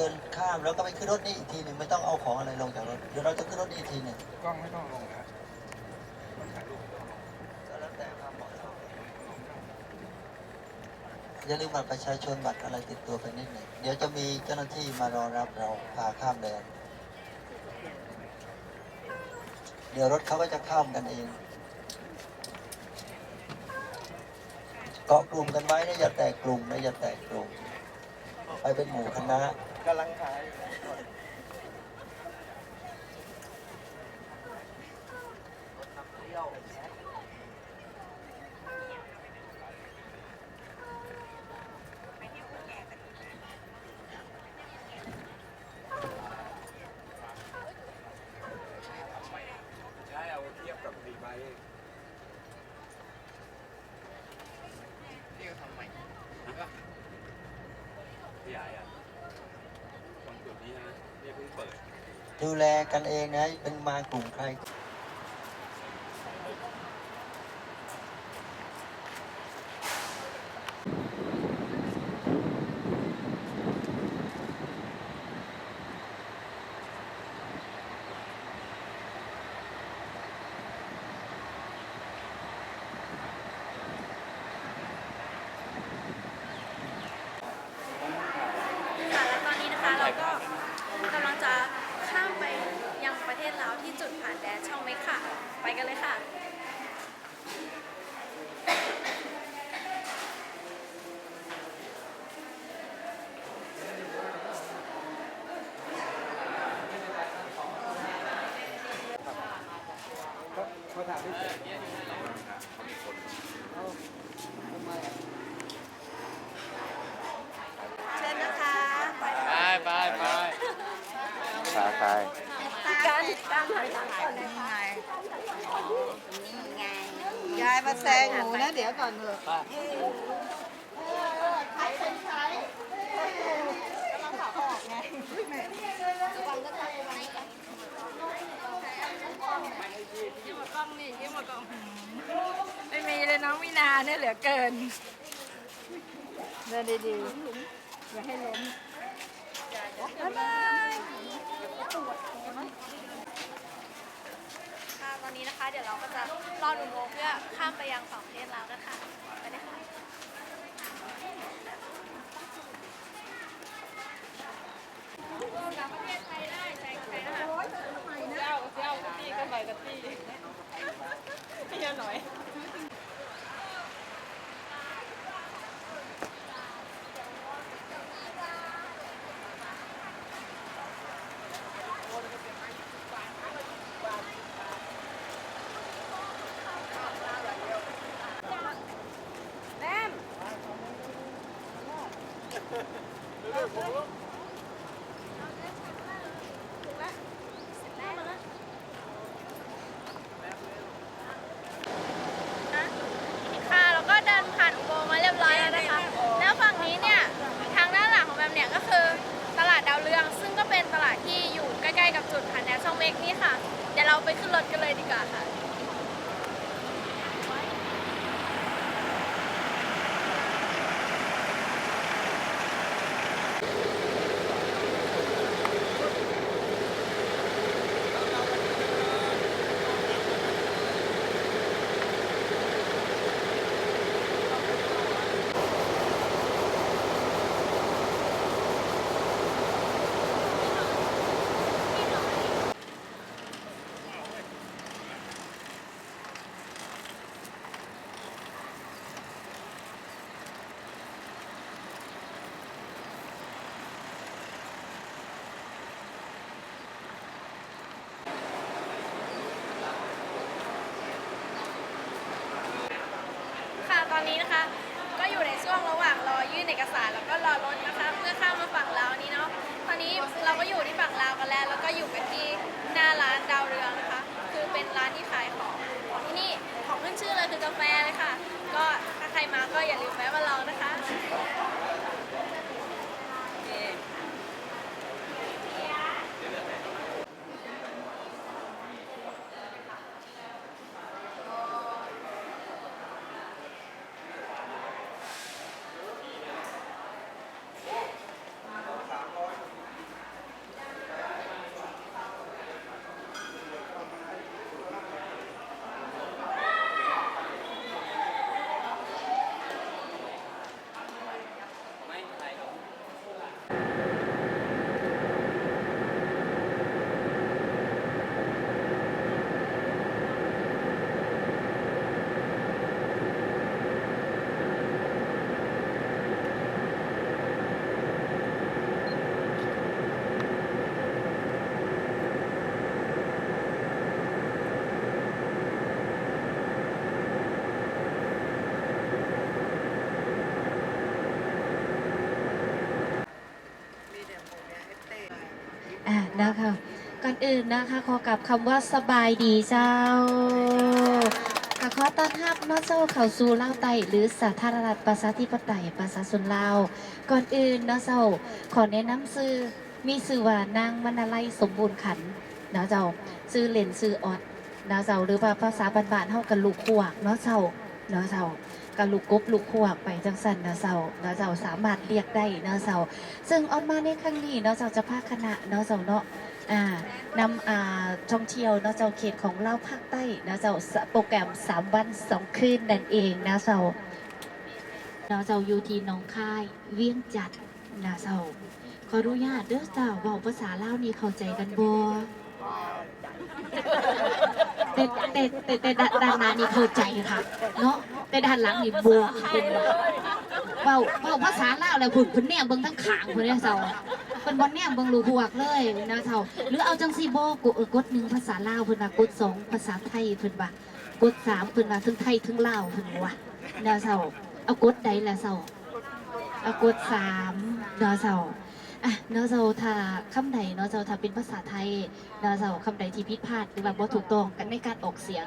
ดินข้ามแล้วก็ไปขึ้นรถนี่อีกทีหนึ่งไม่ต้องเอาของอะไรลงจากรถเดี๋ยวเราจะขึ้นรถนี่อีกทีหนึ่งกล้องไม่ต้องลงนะถ่ายรูปก็แล้วแต่ความเหมาะสมอย่าลืมบัตรประชาชนบัตรอะไรติดตัวไปนิดหนึ่งเดี๋ยวจะมีเจ้าหน้าที่มารอรับเราพาข้ามแดนเดี๋ยวรถเขาก็จะข้ามกันเองเกาะกลุ่มกันไว้นะอย่าแตกกลุ่มนะอย่าแตกกลุ่มไปเป็นหมู่คณะ กำลังถ่ายใช่เอาเทียบกับสี่ใบนี่ก็ทำใหม่นี่ก็ขยายอะตรงจุด นี้นะนี่เพิ่งเปิด ดูแลกันเองนะเป็นมากลุ่มใคร ค่ะและตอนนี้นะคะเราก็กำลังจะข้ามไปยังประเทศลาวที่จุดผ่านแดนช่องเม็กค่ะ ไปกันเลยค่ะเขาเขาถามที่เจ็ดเชิญนะคะไปไปไปไปสาไปกันกันหันหลังก่อนนะคะ ยายมาแซงหนูนะ เดี๋ยวก่อนเถอะยิ้มหมดกล้องนี่ยิ้มหมดกล้องไม่มีเลยน้องวินาเนี่ยเหลือเกินเดินดีๆอย่าให้ล้มบ๊ายบาย ค่ะตอนนี้นะคะ เดี๋ยวเราก็จะรอหนุ่มโมเพื่อข้ามไปยังฝั่งประเทศลาวนะคะไปเลยค่ะกลับประเทศไทยได้ใจใครนะคะเจ้าเจ้าตี้ก็ไปกับตี้เฮียหน่อย ค่ะแล้วก็เดินผ่านอุโมงค์มาเรียบร้อยแล้วนะคะ แล้วฝั่งนี้เนี่ยทางด้านหลังของแบมเนี่ยก็คือตลาดดาวเรือง ซึ่งก็เป็นตลาดที่อยู่ใกล้ๆกับจุดผ่านแดนช่องเมกนี่ค่ะ เดี๋ยวเราไปขึ้นรถกันเลยดีกว่าค่ะ ค่ะตอนนี้นะคะก็อยู่ในช่วงระหว่างรอ ยื่นเอกสารแล้วก็รอรถนะคะ เพื่อข้ามมาฝั่งลาวนี้เนาะตอนนี้เราก็อยู่ที่ฝั่งลาวกันแล้ว แล้วก็อยู่กันที่หน้าร้านดาวเรืองนะคะ คือเป็นร้านที่ขายของของที่นี่ของขึ้นชื่อเลยคือกาแฟเลยค่ะ ก็ถ้าใครมาก็อย่าลืมแวะมาลองนะคะ นะคะ ก่อนอื่นนะคะขอกลับคำว่าสบายดีเจ้าค่ะขอต้อนรับน้องเจ้าเข้าสู่เล่าวไตหรือสาธารณรัฐประชาธิปไตยประชาชนลาว ก่อนอื่นน้องเจ้าขอแนะนำซื้อมีชื่อว่านางมณลัยสมบูรณ์ขันนะเจ้าซื้อเหรนซื้อออดนะเจ้าหรือว่าภาษาบ้านๆเฮากันลูกขวกเนาะเจ้าเนาะเจ้า กันลูกกบลูกขวกไปจังสันนะเจ้าเนาะเจ้าสามารถเรียกได้เนาะเจ้าซึ่งออนมาในครั้งนี้เนาะเจ้าจะพาคณะเนาะเจ้าเนาะอ่านำอ่าท่องเที่ยวเนาะเจ้าเขตของเราภาคใต้เนาะเจ้าโปรแกรม 3 วัน 2 คืนนั่นเองนะเจ้าเนาะเจ้าอยู่ที่หนองคายเวียงจันทน์นะเจ้าขออนุญาตเด้อจ้าเว้าภาษาเล่านี่เข้าใจกันบ่แต่แต่แต่แต่ด้านด้านานี่เข้าใจค่ะ เนาะ แต่ด้านหลังนี่บ่เป็นเว้าเว้าภาษาลาวแล้วพุ่นเพิ่นแนมเบิ่งทั้งขางพุ่นเด้อเจ้าเพิ่นบ่แนมเบิ่งรูพวกเลยนะเจ้าหรือเอาจังซี่บ่กดเออกดหนึ่งภาษาลาวเพิ่นว่ากดสองภาษาไทยเพิ่นว่ากดสามเพิ่นว่าทั้งไทยทั้งลาวเพิ่นว่านะเจ้าเอากดใดล่ะเจ้าเอากดสามเนาะเจ้า อะเนาะเจ้าถ้าคำใดเนาะเจ้าถ้าเป็นภาษาไทยเนาะเจ้าคำใดที่ผิดพลาดหรือว่าถูกต้องกันในการออกเสียง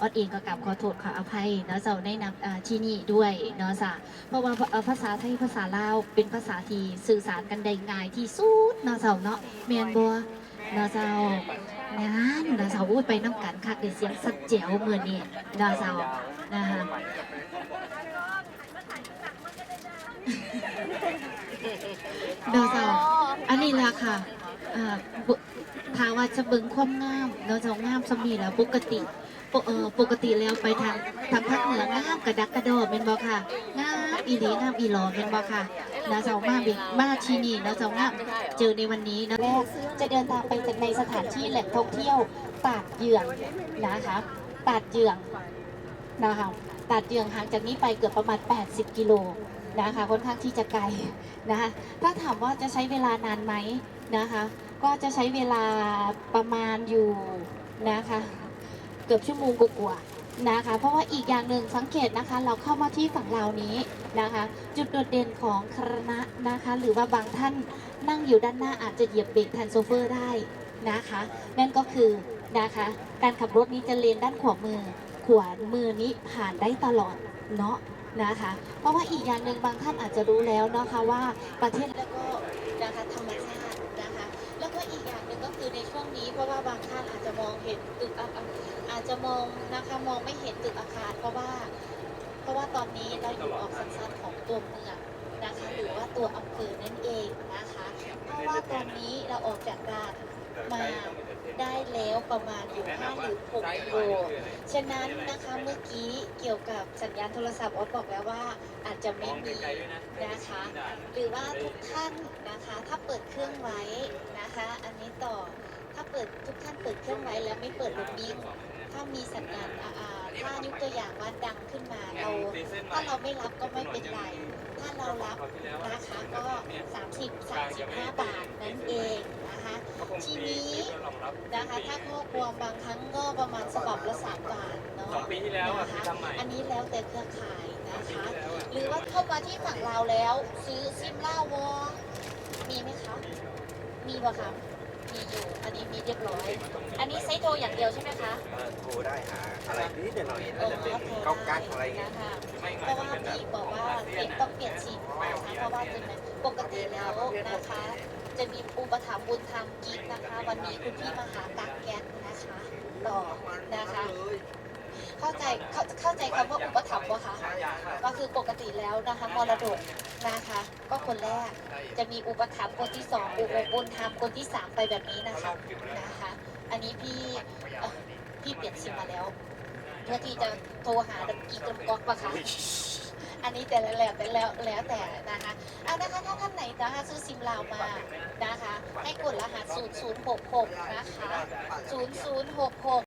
ออดเองก็กราบขอโทษขออภัยเนาะเจ้าในนำอ่าที่นี่ด้วยเนาะจ้ะเพราะว่าเอ่อภาษาไทยภาษาลาวเป็นภาษาที่สื่อสารกันได้ง่ายที่สุดเนาะเจ้าเนาะแม่นบ่เนาะเจ้า งานเนาะเจ้าอุ้ไปน้ำกันคักได้เสียงสัดแจ๋วมื้อนี้เนาะเจ้านะคะเนาะเจ้ นนี้ละค่ะอ่าบุถาว่าจะเบิงความงามเราจะงามสมีแล้วปกติปกเออปกติแล้วไปทางทางภาคเหนืองามกระดักกระโดอเป็นบ่ค่ะงามอีหลีงามอีหลอเป็นบ่ค่ะเราจะมาบิมาที่นี่เราจะงามเจอในวันนี้นะแรกจะเดินทางไปในสถานที่แหล่งท่องเที่ยวตาดเหยื่องนะคะตาดเหยื่องนะคะตาดเหยื่องห่างจากนี้ไปเกือบประมาณ 80 กิโล นะคะค่อนข้างที่จะไกลนะคะถ้าถามว่าจะใช้เวลานานไหมนะคะ ก็จะใช้เวลาประมาณอยู่นะคะเกือบชั่วโมงกว่านะคะ เพราะว่าอีกอย่างหนึ่งสังเกตนะคะ เราเข้ามาที่ฝั่งลาวนี้นะคะ จุดโดดเด่นของคณะนะคะ หรือว่าบางท่านนั่งอยู่ด้านหน้าอาจจะเหยียบเบรกแทนโซเฟอร์ได้นะคะ นั่นก็คือนะคะ การขับรถนี้จะเลนด้านขวามือ ขวามือนี้ผ่านได้ตลอดเนาะ นะคะ เพราะว่าอีกอย่างหนึ่งบางท่านอาจจะรู้แล้วนะคะว่าประเทศแล้วก็นะคะธรรมชาตินะคะ แล้วก็อีกอย่างหนึ่งก็คือในช่วงนี้เพราะว่าบางท่านอาจจะมองเห็นตึกอาอาจจะมองนะคะมองไม่เห็นตึกอาคาร เพราะว่า เพราะว่าตอนนี้เราอยู่ออกสั้นๆของตัวเมืองนะคะหรือว่าตัวอำเภอนั่นเองนะคะ เพราะว่าตอนนี้เราออกจากด่านมา ได้แล้วประมาณอยู่5หรือ6กิโลฉะนั้นนะคะเมื่อกี้เกี่ยวกับสัญญาณโทรศัพท์ออสบอกแล้วว่าอาจจะไม่มีนะคะ หรือว่าทุกท่านนะคะ ถ้าเปิดเครื่องไว้นะคะ อันนี้ต่อถ้าเปิดทุกท่านเปิดเครื่องไว้แล้วไม่เปิดลมนิ่งถ้ามีสัญญาณถ้ายกตัวอย่างว่าดังขึ้นมาเรา ถ้าเราไม่รับก็ไม่เป็นไร ถ้าเรารับนะคะก็ 30 35 บาทนั่นเอง นะคะ ทีนี้นะคะถ้าข้อกลัวบางครั้งก็ประมาณฉบับละ3บาทเนาะสองปีที่แล้วอะนะคะทำใหม่ อันนี้แล้วแต่เครือข่ายนะคะ หรือว่าเข้ามาที่ฝั่งเราวแล้ว ซื้อซิมล่าวอมีไหมคะ มีปะคะมีอยู่ อันนี้มีเรียบร้อย อันนี้ไซส์โทรอย่างเดียวใช่ไหมคะโทรได้หาอะไรนิดหน่อยโอ้อาจจะเป็นโทรก๊อกกัได้กอะไรเงี้ยนะคะเพราะว่าพี่บอกว่าเปลี่ยนต้องเปลี่ยนซิมนะคะเพราะว่าจะเป็นปกติแล้วนะคะ จะมีอุปถัมภ์บุญธรรมกิฟต์นะคะ วันนี้คุณพี่มาหากักแก๊สนะคะต่อนะคะ เข้าใจเข้าเข้าใจคำว่าอุปถัมภ์ปะคะก็คือปกติแล้วนะคะมรดกนะคะ ก็คนแรกจะมีอุปถัมภ์คนที่สองอุปบุญธรรมคนที่สามไปแบบนี้นะคะนะคะ อันนี้พี่พี่เปลี่ยนซิมมาแล้วเพื่อที่จะโทรหาดับกีกลมก๊อกปะคะ อันนี้แต่แล้วแต่แล้วแล้วแต่นะคะอะนะคะถ้าท่านไหนนะคะซื้อซิมลาวมานะคะ ให้กดรหัส 0066 นะคะ 0066